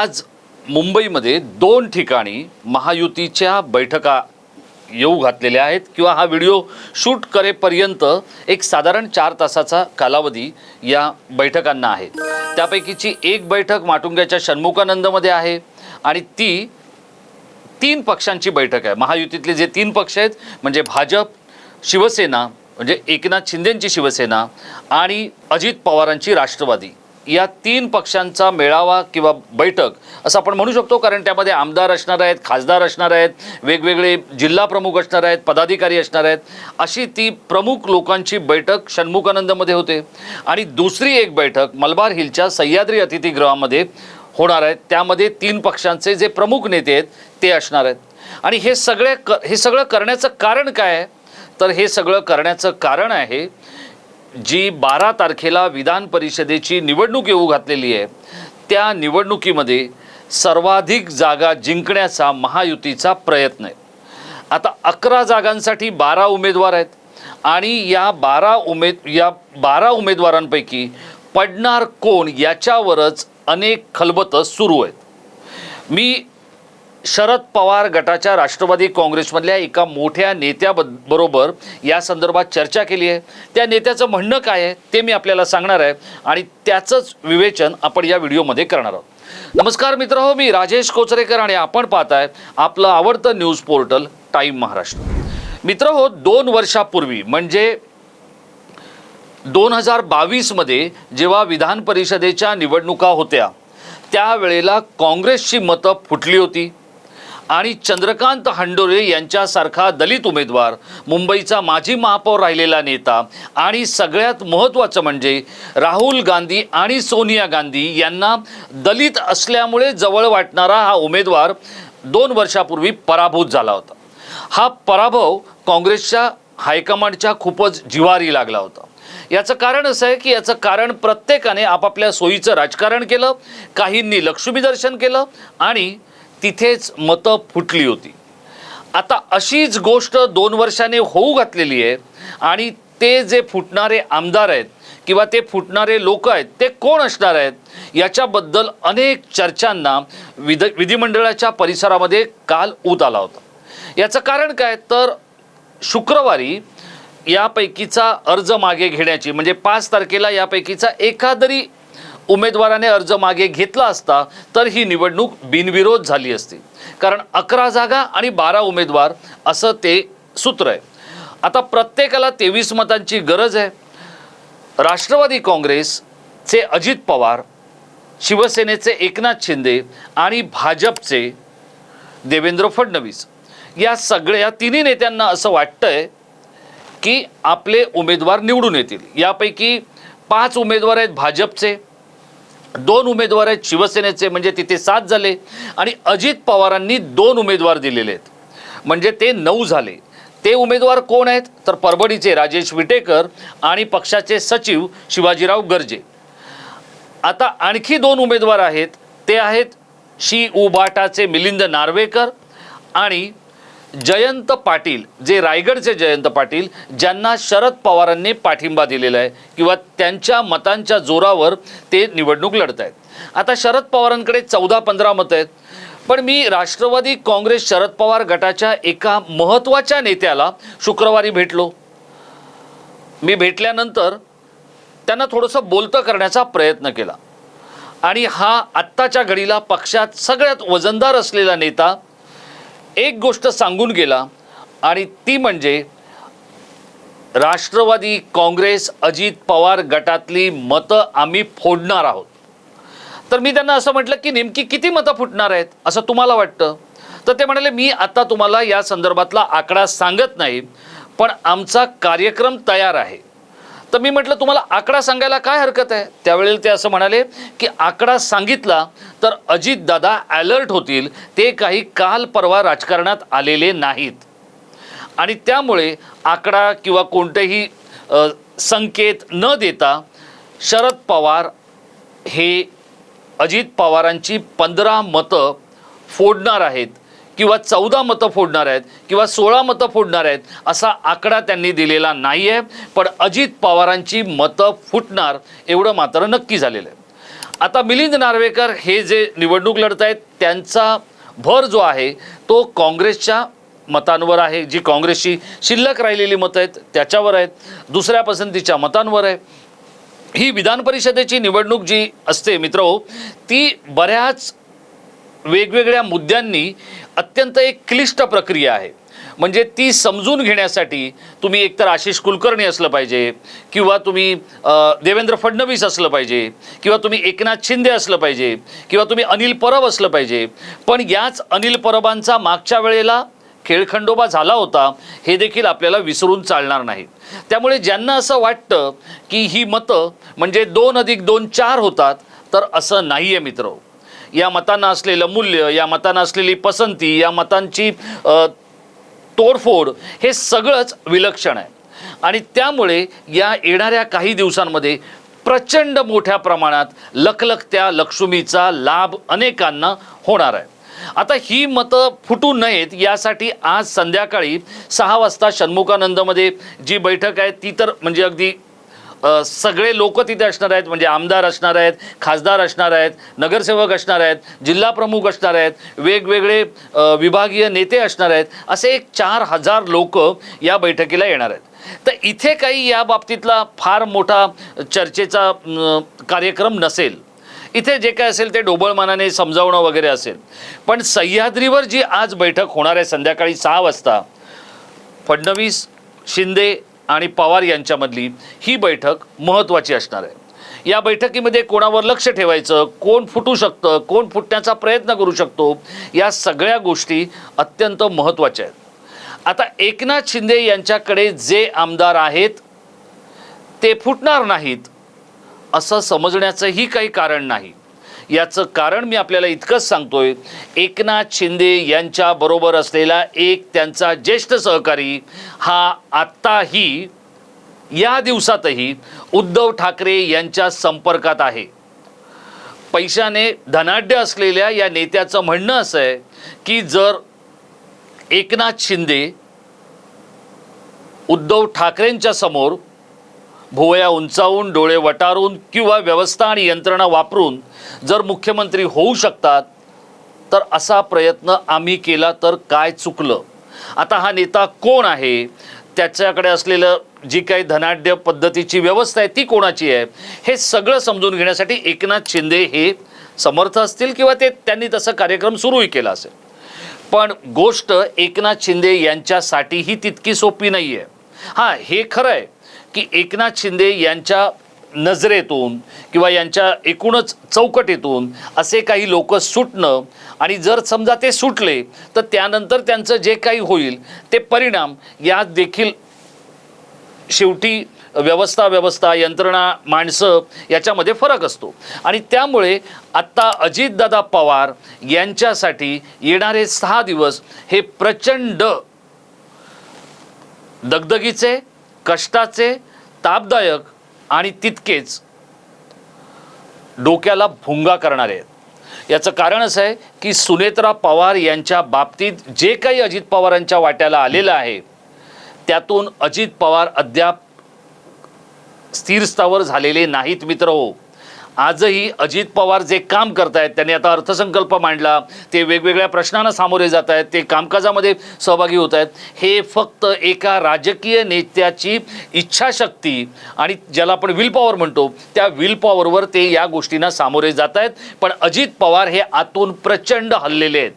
आज मुंबईमध्ये दोन ठिकाणी महायुतीच्या बैठका येऊ घातलेल्या आहेत किंवा हा व्हिडिओ शूट करेपर्यंत एक साधारण चार तासाचा कालावधी या बैठकांना आहे. त्यापैकीची एक बैठक माटुंग्याच्या षण्मुखानंदमध्ये आहे आणि ती तीन पक्षांची बैठक आहे. महायुतीतले जे तीन पक्ष आहेत म्हणजे भाजप शिवसेना म्हणजे एकनाथ शिंदेंची शिवसेना आणि अजित पवारांची राष्ट्रवादी. या तीन पक्षांचा मेळावा किंवा बैठक असं आपण म्हणू शकतो कारण त्यामध्ये आमदार असणार आहेत खासदार असणार आहेत वेगवेगळे जिल्हा प्रमुख असणार आहेत पदाधिकारी असणार आहेत अशी ती प्रमुख लोकांची बैठक षण्मुखानंदमध्ये होते. आणि दुसरी एक बैठक मलबार हिलच्या सह्याद्री अतिथीगृहामध्ये होणार आहेत त्यामध्ये तीन पक्षांचे जे प्रमुख नेते आहेत ते असणार आहेत. आणि हे सगळे क हे सगळं करण्याचं कारण काय आहे? तर हे सगळं करण्याचं कारण आहे जी बारा तारखेला विधान परिषदेची निवडणूक येऊ घातलेली आहे त्या निवडणुकीमध्ये सर्वाधिक जागा जिंकण्याचा महायुतीचा प्रयत्न आहे. आता अकरा जागांसाठी बारा उमेदवार आहेत आणि या बारा उमेद या बारा उमेदवारांपैकी पडणार कोण याच्यावरच अनेक खलबतं सुरू आहेत. मी शरद पवार गटाच्या राष्ट्रवादी काँग्रेसमधल्या एका मोठ्या नेत्याबद बरोबर या संदर्भात चर्चा केली आहे. त्या नेत्याचं म्हणणं काय आहे ते मी आपल्याला सांगणार आहे आणि त्याचंच विवेचन आपण या व्हिडिओमध्ये करणार आहोत. नमस्कार मित्र हो मी राजेश कोचरेकर आणि आपण पाहताय आपलं आवडतं न्यूज पोर्टल टाईम महाराष्ट्र. मित्र हो दोन वर्षापूर्वी म्हणजे दोन हजार बावीसमध्ये जेव्हा विधान परिषदेच्या निवडणुका होत्या त्यावेळेला काँग्रेसची मतं फुटली होती. आणि चंद्रकांत हंडोरे यांच्यासारखा दलित उमेदवार मुंबईचा माजी महापौर राहिलेला नेता आणि सगळ्यात महत्त्वाचं म्हणजे राहुल गांधी आणि सोनिया गांधी यांना दलित असल्यामुळे जवळ वाटणारा हा उमेदवार दोन वर्षापूर्वी पराभूत झाला होता. हा पराभव काँग्रेसच्या हायकमांडच्या खूपच जिवारी लागला होता. याचं कारण असं आहे की याचं कारण प्रत्येकाने आपापल्या सोयीचं राजकारण केलं काहींनी लक्ष्मी दर्शन केलं आणि तिथेच मतं फुटली होती. आता अशीच गोष्ट दोन वर्षाने होऊ घातलेली आहे आणि ते जे फुटणारे आमदार आहेत किंवा ते फुटणारे लोक आहेत ते कोण असणार आहेत याच्याबद्दल अनेक चर्चांना विध विधिमंडळाच्या परिसरामध्ये काल ऊत आला होता. याचं कारण काय? तर शुक्रवारी यापैकीचा अर्ज मागे घेण्याची म्हणजे पाच तारखेला यापैकीचा एखादरी उमेदवाराने अर्ज मागे घेतला असता तर ही निवडणूक बिनविरोध झाली असती. कारण अकरा जागा आणि बारा उमेदवार असं ते सूत्र आहे. आता प्रत्येकाला तेवीस मतांची गरज आहे. राष्ट्रवादी काँग्रेसचे अजित पवार शिवसेनेचे एकनाथ शिंदे आणि भाजपचे देवेंद्र फडणवीस या सगळ्या तिन्ही नेत्यांना असं वाटतंय की आपले उमेदवार निवडून येतील. यापैकी पाच उमेदवार आहेत भाजपचे दोन उमेदवार आहेत. शिवसेनेचे म्हणजे तिथे सात झाले आणि अजित पवारांनी दोन उमेदवार दिलेले आहेत. म्हणजे ते नऊ झाले. ते उमेदवार कोण आहेत? तर परभणीचे राजेश विटेकर आणि पक्षाचे सचिव शिवाजीराव गर्जे. आता आणखी दोन उमेदवार आहेत. ते आहेत शी उबाटाचे मिलिंद नार्वेकर आणि जयंत पाटील जे रायगडचे जयंत पाटील ज्यांना शरद पवारांनी पाठिंबा दिलेला आहे किंवा त्यांच्या मतांच्या जोरावर ते निवडणूक लढत आहेत. आता शरद पवारांकडे चौदा पंधरा मतं आहेत. पण मी राष्ट्रवादी काँग्रेस शरद पवार गटाच्या एका महत्त्वाच्या नेत्याला शुक्रवारी भेटलो. मी भेटल्यानंतर त्यांना थोडंसं बोलतं करण्याचा प्रयत्न केला. आणि हा आत्ताच्या घडीला पक्षात सगळ्यात वजनदार असलेला नेता एक गोष्ट सांगून गेला आणि ती म्हणजे राष्ट्रवादी काँग्रेस अजित पवार गटातली मतं आम्ही फोडणार आहोत. तर मी त्यांना असं म्हटलं की नेमकी किती मतं फुटणार आहेत असं तुम्हाला वाटतं? तर ते म्हणाले मी आता तुम्हाला या संदर्भातला आकडा सांगत नाही पण आमचा कार्यक्रम तयार आहे. तर मी म्हटलं तुम्हाला आकडा सांगायला काय हरकत आहे? त्यावेळेला ते असं म्हणाले की आकडा सांगितला तर अजितदादा अलर्ट होतील. ते काही काल परवा राजकारणात आलेले नाहीत. आणि त्यामुळे आकडा किंवा कोणतेही संकेत न देता शरद पवार हे अजित पवारांची पंधरा मतं फोडणार आहेत. किंवा चौदा मतं फोडणार आहेत किंवा सोळा मतं फोडणार आहेत असा आकडा त्यांनी दिलेला नाही आहे पण अजित पवारांची मतं फुटणार एवढं मात्र नक्की झालेलं आहे. आता मिलिंद नार्वेकर हे जे निवडणूक लढत आहेत त्यांचा भर जो आहे तो काँग्रेसच्या मतांवर आहे. जी काँग्रेसची शिल्लक राहिलेली मतं आहेत त्याच्यावर आहेत. दुसऱ्या पसंतीच्या मतांवर आहे. ही विधान परिषदेची निवडणूक जी असते मित्र ती बऱ्याच वेगवेगळ्या मुद्द्यांनी अत्यंत एक क्लिष्ट प्रक्रिया आहे. म्हणजे ती समजून घेण्यासाठी तुम्ही एकतर आशिष कुलकर्णी असलं पाहिजे किंवा तुम्ही देवेंद्र फडणवीस असलं पाहिजे किंवा तुम्ही एकनाथ शिंदे असलं पाहिजे किंवा तुम्ही अनिल परब असलं पाहिजे. पण याच अनिल परबांचा मागच्या वेळेला खेळखंडोबा झाला होता हे देखील आपल्याला विसरून चालणार नाही. त्यामुळे ज्यांना असं वाटतं की ही मतं म्हणजे दोन अधिक दोन चार होतात तर असं नाही आहे मित्र. या मतांना असलेलं मूल्य या मतांना असलेली पसंती या मतांची तोडफोड हे सगळंच विलक्षण आहे. आणि त्यामुळे या येणाऱ्या काही दिवसांमध्ये प्रचंड मोठ्या प्रमाणात लखलखत्या लक्ष्मीचा लाभ अनेकांना होणार आहे. आता ही मतं फुटू नयेत यासाठी आज संध्याकाळी सहा वाजता षण्मुखानंदमध्ये जी बैठक आहे ती तर म्हणजे अगदी सगळे लोक तिथे असणार आहेत म्हणजे आमदार असणार आहेत खासदार असणार आहेत नगरसेवक असणार आहेत जिल्हा प्रमुख असणार आहेत वेगवेगळे विभागीय नेते असणार आहेत असे एक चार हजार लोक या बैठकीला येणार आहेत. तर इथे काही या बाबतीतला फार मोठा चर्चेचा कार्यक्रम नसेल. इथे जे काय असेल ते डोबळमानाने समजावणं वगैरे असेल. पण सह्याद्रीवर जी आज बैठक होणार आहे संध्याकाळी सहा वाजता फडणवीस शिंदे आणि पवार यांच्यामधली ही बैठक महत्त्वाची असणार आहे. या बैठकीमध्ये कोणावर लक्ष ठेवायचं कोण फुटू शकतं कोण फुटण्याचा प्रयत्न करू शकतो या सगळ्या गोष्टी अत्यंत महत्त्वाच्या आहेत. आता एकनाथ शिंदे यांच्याकडे जे आमदार आहेत ते फुटणार नाहीत असं समजण्याचंही काही कारण नाही. याचं कारण मी आपल्याला इतकंच सांगतोय. एकनाथ शिंदे यांच्या बरोबर असलेला एक त्यांचा ज्येष्ठ सहकारी हा आत्ताही या दिवसातही उद्धव ठाकरे यांच्या संपर्कात आहे. पैशाने धनाढ्य असलेल्या या नेत्याचं म्हणणं असं आहे की जर एकनाथ शिंदे उद्धव ठाकरेंच्या समोर भुवया उंचावून डोळे वटारून किंवा व्यवस्था आणि यंत्रणा वापरून जर मुख्यमंत्री होऊ शकतात तर असा प्रयत्न आम्ही केला तर काय चुकलं? आता हा नेता कोण आहे? त्याच्याकडे असलेलं जी काही धनाढ्य पद्धतीची व्यवस्था आहे ती कोणाची आहे? हे सगळं समजून घेण्यासाठी एकनाथ शिंदे हे समर्थ असतील किंवा ते त्यांनी तसं कार्यक्रम सुरूही केला असेल. पण गोष्ट एकनाथ शिंदे यांच्यासाठीही तितकी सोपी नाही आहे हां हे खरं आहे. की एकनाथ शिंदे यांच्या नजरेतून किंवा यांच्या एकूणच चौकटीतून असे काही लोक सुटणं आणि जर समजा ते सुटले तर त्यानंतर त्यांचं जे काही होईल ते परिणाम यात देखील शेवटी व्यवस्था व्यवस्था यंत्रणा माणसं याच्यामध्ये फरक असतो. आणि त्यामुळे आत्ता अजितदादा पवार यांच्यासाठी येणारे सहा दिवस हे प्रचंड दगदगीचे कष्टाचे तापदायक आणि तितकेच डोक्याला भुंगा करणारे आहेत. याचं कारण असं आहे की सुनेत्रा पवार यांच्या बाबतीत जे काही अजित पवारांच्या वाट्याला आलेलं आहे त्यातून अजित पवार अद्याप स्थिरस्थावर झालेले नाहीत मित्र हो. आजही अजित पवार जे काम करतायत त्यांनी आता अर्थसंकल्प मांडला ते वेगवेगळ्या प्रश्नांना सामोरे जात आहेत ते कामकाजामध्ये सहभागी होत आहेत हे फक्त एका राजकीय नेत्याची इच्छाशक्ती आणि ज्याला आपण विल पॉवर म्हणतो त्या विल पॉवरवर ते या गोष्टींना सामोरे जात आहेत पण अजित पवार हे आतून प्रचंड हल्लेले आहेत.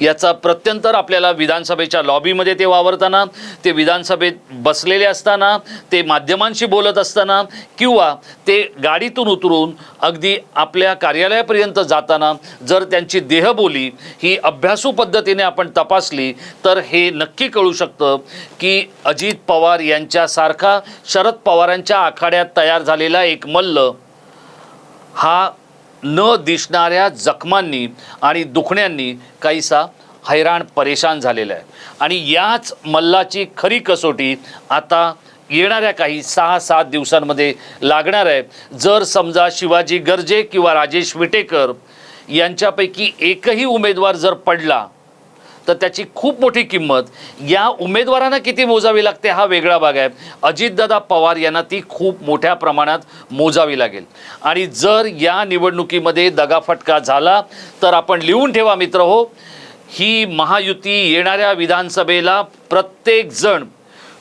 याचा प्रत्यंतर आपल्याला विधानसभेच्या लॉबीमध्ये ते वावरताना ते विधानसभेत बसलेले असताना ते माध्यमांशी बोलत असताना किंवा ते गाडीतून उतरून अगदी आपल्या कार्यालयापर्यंत जाताना जर त्यांची देहबोली ही अभ्यासू पद्धतीने आपण तपासली तर हे नक्की कळू शकतं की अजित पवार यांच्यासारखा शरद पवारांच्या आखाड्यात तयार झालेला एक मल्ल हा न दिसणाऱ्या जखमांनी आणि दुखण्यांनी काहीसा हैराण परेशान झालेला आहे. आणि याच मल्लाची खरी कसोटी आता येणाऱ्या काही सहा सात दिवसांमध्ये लागणार आहे. जर समजा शिवाजी गर्जे किंवा राजेश विटेकर यांच्यापैकी एकही उमेदवार जर पडला तर त्याची खूप मोठी किंमत. या उमेदवारांना किती मोजावी लागते हा वेगळा भाग आहे. अजितदादा पवार यांना ती खूप मोठ्या प्रमाणात मोजावी लागेल. आणि जर या निवडणुकीमध्ये दगाफटका झाला तर आपण लिहून ठेवा मित्र हो ही महायुती येणाऱ्या विधानसभेला प्रत्येक जण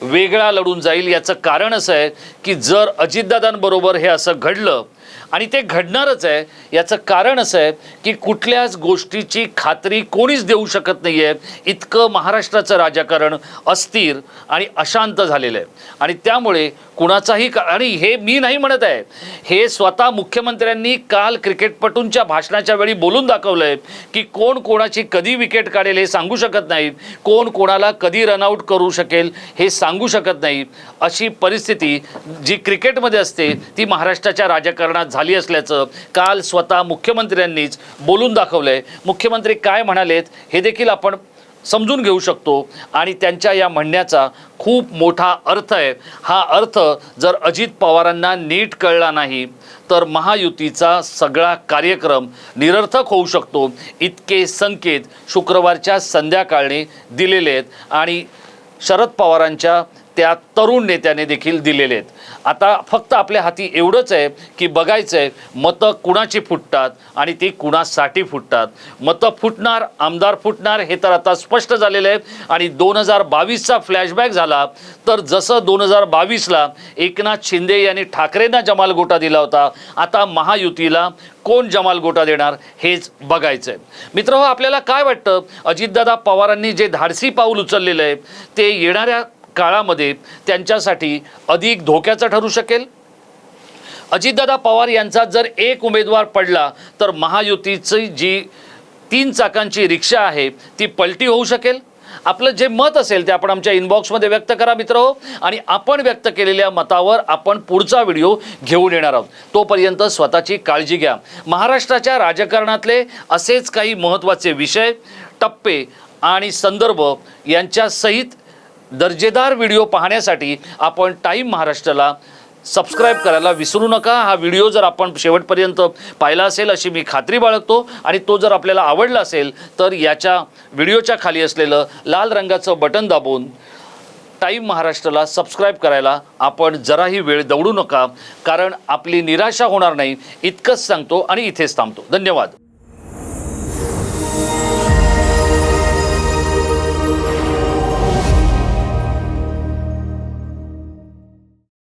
वेगळा लढून जाईल. याचं कारण असं आहे की जर अजितदादांबरोबर हे असं घडलं आणि ते घडणारच आहे. याचं कारण असं आहे की कुठल्याच गोष्टीची खात्री कोणीच देऊ शकत नाही आहे इतकं महाराष्ट्राचं राजकारण अस्थिर आणि अशांत झालेलं आहे. आणि त्यामुळे कुणाचाही का आणि हे मी नाही म्हणत आहे. हे स्वतः मुख्यमंत्र्यांनी काल क्रिकेटपटूंच्या भाषणाच्या वेळी बोलून दाखवलं आहे की कोण कोणाची कधी विकेट काढेल हे सांगू शकत नाहीत. कोण कोणाला कधी रनआउट करू शकेल हे सांगू शकत नाही अशी परिस्थिती जी क्रिकेटमध्ये असते ती महाराष्ट्राच्या राजकारणात झाली असल्याचं काल स्वतः मुख्यमंत्र्यांनीच बोलून दाखवलं आहे मुख्यमंत्री काय म्हणालेत हे देखील आपण समजून घेऊ शकतो. आणि त्यांच्या या म्हणण्याचा खूप मोठा अर्थ आहे. हा अर्थ जर अजित पवारांना नीट कळला नाही तर महायुतीचा सगळा कार्यक्रम निरर्थक होऊ शकतो. इतके संकेत शुक्रवारच्या संध्याकाळने दिलेले आहेत. आणि शरद पवारांच्या त्या तरुण नेत्याने देखील दिलेले आहेत. आता फक्त आपल्या हाती एवढंच आहे की बघायचं आहे मतं कुणाची फुटतात आणि ती कुणासाठी फुटतात? मतं फुटणार आमदार फुटणार हे तर आता स्पष्ट झालेलं आहे. आणि दोन हजार बावीसचा फ्लॅशबॅक झाला तर जसं दोन हजार बावीसला एकनाथ शिंदे यांनी ठाकरेंना जमाल गोटा दिला होता आता महायुतीला कोण जमाल गोटा देणार हेच बघायचं आहे मित्र आपल्याला काय वाटतं? अजितदादा पवारांनी जे धाडसी पाऊल उचललेलं आहे ते येणाऱ्या काळामध्ये त्यांच्यासाठी अधिक धोक्याचं ठरू शकेल? अजितदादा पवार यांचा जर एक उमेदवार पडला तर महायुतीची जी तीन चाकांची रिक्षा आहे ती पलटी होऊ शकेल? आपलं जे मत असेल ते आपण आमच्या इनबॉक्समध्ये व्यक्त करा मित्र हो. आणि आपण व्यक्त केलेल्या मतावर आपण पुढचा व्हिडिओ घेऊन येणार आहोत. तोपर्यंत स्वतःची काळजी घ्या. महाराष्ट्राच्या राजकारणातले असेच काही महत्त्वाचे विषय टप्पे आणि संदर्भ यांच्यासहित दर्जेदार व्हिडिओ पाहण्यासाठी आपण टाईम महाराष्ट्राला सबस्क्राईब करायला विसरू नका. हा व्हिडिओ जर आपण शेवटपर्यंत पाहिला असेल अशी मी खात्री बाळगतो. आणि तो जर आपल्याला आवडला असेल तर याच्या व्हिडिओच्या खाली असलेलं लाल रंगाचं बटन दाबून टाईम महाराष्ट्राला सबस्क्राईब करायला आपण जराही वेळ दवडू नका. कारण आपली निराशा होणार नाही इतकंच सांगतो आणि इथेच थांबतो. धन्यवाद.